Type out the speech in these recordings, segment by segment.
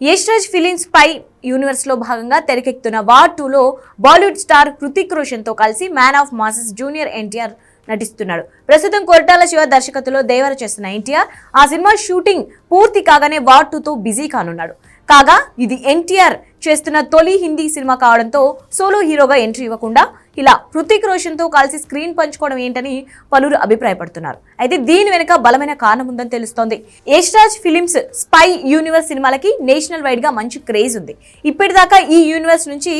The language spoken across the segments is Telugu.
యశ్రాజ్ ఫిలిమ్స్ పై యూనివర్స్లో భాగంగా తెరకెక్కుతున్న వార్ టూలో బాలీవుడ్ స్టార్ హృతిక్ రోషన్తో కలిసి man of masses junior NTR నటిస్తున్నాడు. ప్రస్తుతం కొరటాల శివ దర్శకత్వంలో దేవర చేస్తున్న ఎన్టీఆర్ ఆ సినిమా షూటింగ్ పూర్తి కాగానే వార్ టూతో బిజీ కానున్నాడు. కాగా ఇది ఎన్టీఆర్ చేస్తున్న తొలి హిందీ సినిమా కావడంతో సోలో హీరోగా ఎంట్రీ ఇవ్వకుండా ఇలా హృతిక్ రోషన్తో కలిసి స్క్రీన్ పంచుకోవడం ఏంటని పలువురు అభిప్రాయపడుతున్నారు. అయితే దీని వెనుక బలమైన కారణం ఉందని తెలుస్తోంది. యశ్రాజ్ ఫిలిమ్స్ స్పై యూనివర్స్ సినిమాలకి నేషనల్ వైడ్గా మంచి క్రేజ్ ఉంది. ఇప్పటిదాకా ఈ యూనివర్స్ నుంచి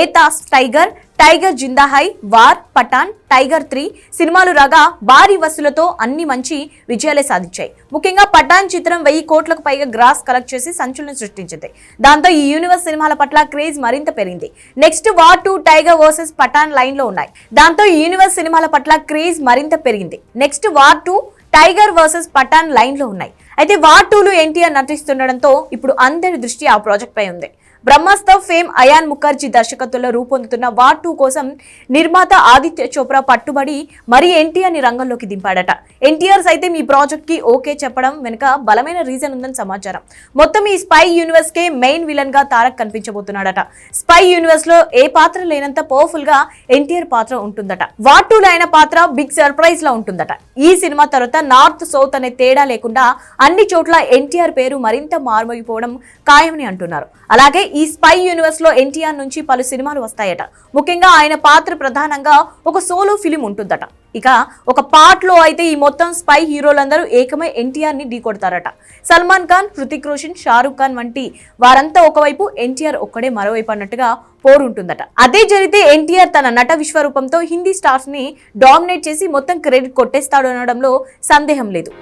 Ek Tha Tiger Tiger Zinda Hai War Pathaan Tiger three సినిమాలు రాగా భారీ వసూలతో అన్ని మంచి విజయాలే సాధించాయి. ముఖ్యంగా పఠాన్ చిత్రం వెయ్యి కోట్లకు పైగా గ్రాస్ కలెక్ట్ చేసి సంచలనం సృష్టించింది. దాంతో ఈ యూనివర్స్ సినిమాల పట్ల క్రేజ్ మరింత పెరిగింది. Next War two Tiger versus Pathaan లైన్లో ఉన్నాయి. దాంతో యూనివర్స్ సినిమాల పట్ల క్రేజ్ మరింత పెరిగింది. Next War two Tiger versus Pathaan లైన్లో ఉన్నాయి. అయితే వార్ టూలు ఎన్టీఆర్ నటిస్తుండడంతో ఇప్పుడు అందరి దృష్టి ఆ ప్రాజెక్ట్ పై ఉంది. బ్రహ్మాస్త్ర ఫేమ్ అయాన్ ముఖర్జీ దర్శకత్వంలో రూపొందుతున్న వార్ టూ కోసం నిర్మాత ఆదిత్య చోప్రా పట్టుబడి మరి ఎన్టీఆర్ని రంగంలోకి దింపాడట. ఎన్టీఆర్ సైతం ఈ ప్రాజెక్ట్కి ఓకే చెప్పడం వెనుక బలమైన రీజన్ ఉందని సమాచారం. మొత్తం ఈ స్పై యూనివర్స్కే మెయిన్ విలన్గా తారక్ కనిపించబోతున్నాడట. స్పై యూనివర్స్లో ఏ పాత్ర లేనంత పవర్ఫుల్గా ఎన్టీఆర్ పాత్ర ఉంటుందట. వార్ టూలో అయిన పాత్ర బిగ్ సర్ప్రైజ్లో ఉంటుందట. ఈ సినిమా తర్వాత నార్త్ సౌత్ అనే తేడా లేకుండా అన్ని చోట్ల ఎన్టీఆర్ పేరు మరింత మారుమోగిపోవడం ఖాయమని అంటున్నారు. అలాగే ఈ స్పై యూనివర్స్లో ఎన్టీఆర్ నుంచి పలు సినిమాలు వస్తాయట. ముఖ్యంగా ఆయన పాత్ర ప్రధానంగా ఒక సోలో ఫిలిం ఉంటుందట. ఇక ఒక పార్ట్లో అయితే ఈ మొత్తం స్పై హీరోలందరూ ఏకమై ఎన్టీఆర్ని ఢీకొడతారట సల్మాన్ ఖాన్ హృతిక్ రోషన్ షారుఖ్ ఖాన్ వంటి వారంతా ఒకవైపు ఎన్టీఆర్ ఒక్కడే మరోవైపు అన్నట్టుగా పోరుంటుందట. అదే జరిగితే ఎన్టీఆర్ తన నట విశ్వరూపంతో హిందీ స్టార్స్ని డామినేట్ చేసి మొత్తం క్రెడిట్ కొట్టేస్తాడు అనడంలో సందేహం లేదు.